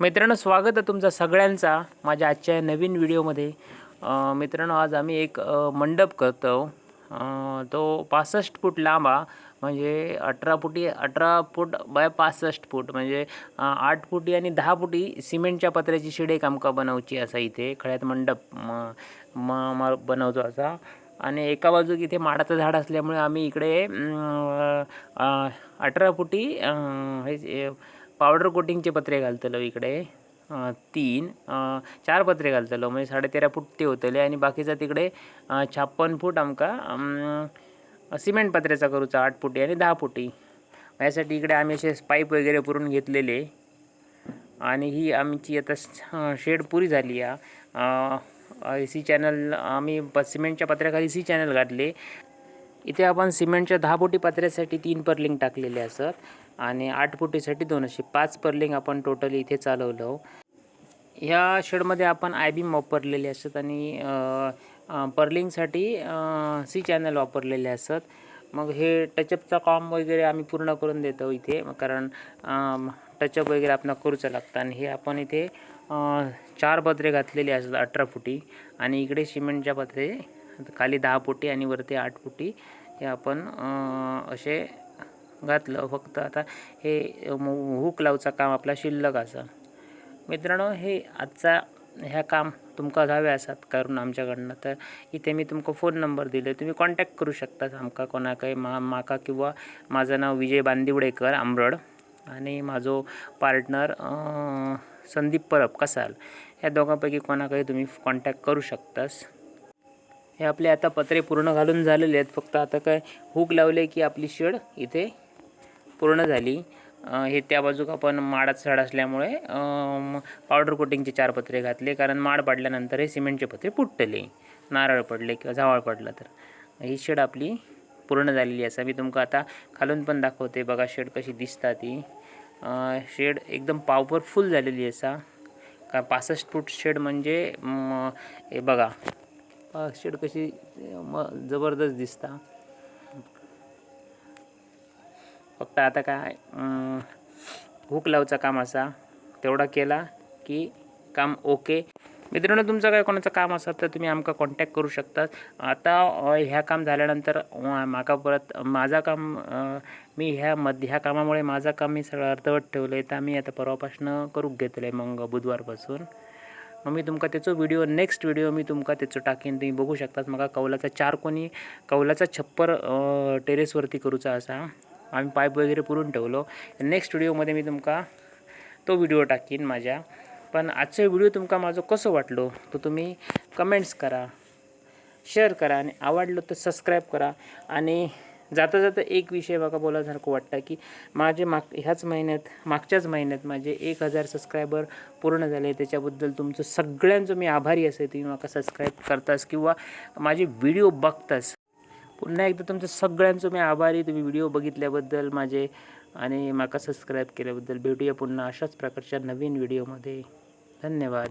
मित्रांनो स्वागत आहे तुमचा सगळ्यांचा माझ्या आजच्या नवीन व्हिडिओमध्ये. मित्रांनो आज आम्ही एक मंडप करतो. तो पासष्ट फूट लांबा म्हणजे अठरा फुटी अठरा फूट बाय पासष्ट फूट. म्हणजे आठ फुटी आणि दहा फुटी सिमेंटच्या पत्र्याची शिडे आमका बनवची असा इथे. खळ्यात मंडप म म- म- बनवतो असा. आणि एका बाजूक इथे माडाचं झाड असल्यामुळे आम्ही इकडे अठरा फुटी हे पावडर कोटिंगचे पत्रे घालतलो इकडे. तीन चार पत्रे घालतलो. म्हणजे साडे तेरा फूट ते होतले आणि बाकीचा तिकडे अं, छप्पन फूट आमका सिमेंट पत्र्याचा करूचा आठ फुटी आणि दहा फुटी. यासाठी इकडे आम्ही असे पाईप वगैरे पुरून घेतलेले. आणि ही आमची आता शेड पुरी झाली आहे सी चॅनल आम्ही प सिमेंटच्या पत्र्याखाली सी चॅनल घातले. इथे आपण सिमेंटच्या दहा फुटी पत्र्यासाठी तीन पर्लिंग टाकलेले असत. आणि आठ फुटीसाठी दोन असे पाच पर्लिंग आपण टोटली इथे चालवलं. ह्या शेडमध्ये आपण आय बीम वापरलेले असतात आणि पर्लिंगसाठी सी चॅनल वापरलेले असतात. मग हे टचअपचं काम वगैरे आम्ही पूर्ण करून देतो इथे कारण टचअप वगैरे आपण करूचं लागतं. आणि हे आपण इथे चार पत्रे घातलेले असतात अठरा फुटी. आणि इकडे सिमेंटच्या पत्रे खाली दहा फुटी आणि वरती आठ फुटी. हे आपण असे घातलं फक्त. आता हे हुक लावचा काम आपला शिल्लक असा मित्रांनो हे आजचा ह्या काम तुमका हवे असतात करून आमच्याकडनं. तर इथे मी तुमका फोन नंबर दिले. तुम्ही कॉन्टॅक्ट करू शकता आमका कोणाकय मा माका किंवा माझं नाव विजय बांदिवडेकर आंबरड आणि माझो पार्टनर संदीप परब कसाल. ह्या दोघांपैकी कोणाकडे तुम्ही कॉन्टॅक्ट करू शकतास. हे आपले आता पत्रे पूर्ण घालून झालेले आहेत. फक्त आता काय हुक लावले की आपली शेड इथे पूर्ण झाली. हे त्या बाजूक आपण माडाचं झाड असल्यामुळे पावडर कोटिंगचे चार पत्रे घातले. कारण माड पडल्यानंतर हे सिमेंटचे पत्रे फुटले. नारळ पडले किंवा झावळ पडलं तर. ही शेड आपली पूर्ण झालेली असा मी तुमका आता खालून पण दाखवते. बघा शेड कशी दिसता ती. शेड एकदम पॉवरफुल झालेली असा. का पासष्ट फूट शेड म्हणजे हे बघा. शेड कशी म जबरदस्त दिसता. फक्त आता काय हुक लावचा काम असा तेवढा केला की काम ओके. मित्रांनो तुमचं काय कोणाचं काम असत तर तुम्ही आमका कॉन्टॅक्ट करू शकतात. आता ह्या काम झाल्यानंतर माका परत माझा काम मी ह्या मध ह्या कामामुळे माझं काम मी सगळं अर्धवट ठेवलं आहे तर आम्ही आता परवापासनं करूक घेतलं आहे मग बुधवारपासून. मग मी तुमका त्याचो व्हिडिओ नेक्स्ट व्हिडिओ मी तुमका त्याचो टाकीन. तुम्ही बघू शकतात म्हाका कौलाचा चार कोणी कौलाचा छप्पर टेरेसवरती करूचा असा. आम्ही पाईप वगैरे पुरून ठेवलो. नेक्स्ट व्हिडिओमध्ये मी तुमका तो व्हिडिओ टाकीन माझ्या. पण आजचो व्हिडिओ तुमका माझं कसं वाटलो तो तुम्ही कमेंट्स करा शेअर करा आणि आवडलं तर सबस्क्राईब करा. आणि जाता जाता एक विषय बघा बोलासारखं वाटतं की माझे माग ह्याच महिन्यात मागच्याच महिन्यात माझे एक हजार सबस्क्रायबर पूर्ण झाले. त्याच्याबद्दल तुमचं सगळ्यांचं मी आभारी असे तुम्ही माका सबस्क्राईब करतास किंवा माझे व्हिडिओ बघतास पुन्हा एकदा तुमचं सगळ्यांचं मी आभारी तुम्ही व्हिडिओ बघितल्याबद्दल माझे आणि माका सबस्क्राईब केल्याबद्दल भेटूया पुन्हा अशाच प्रकारच्या नवीन व्हिडिओमध्ये धन्यवाद.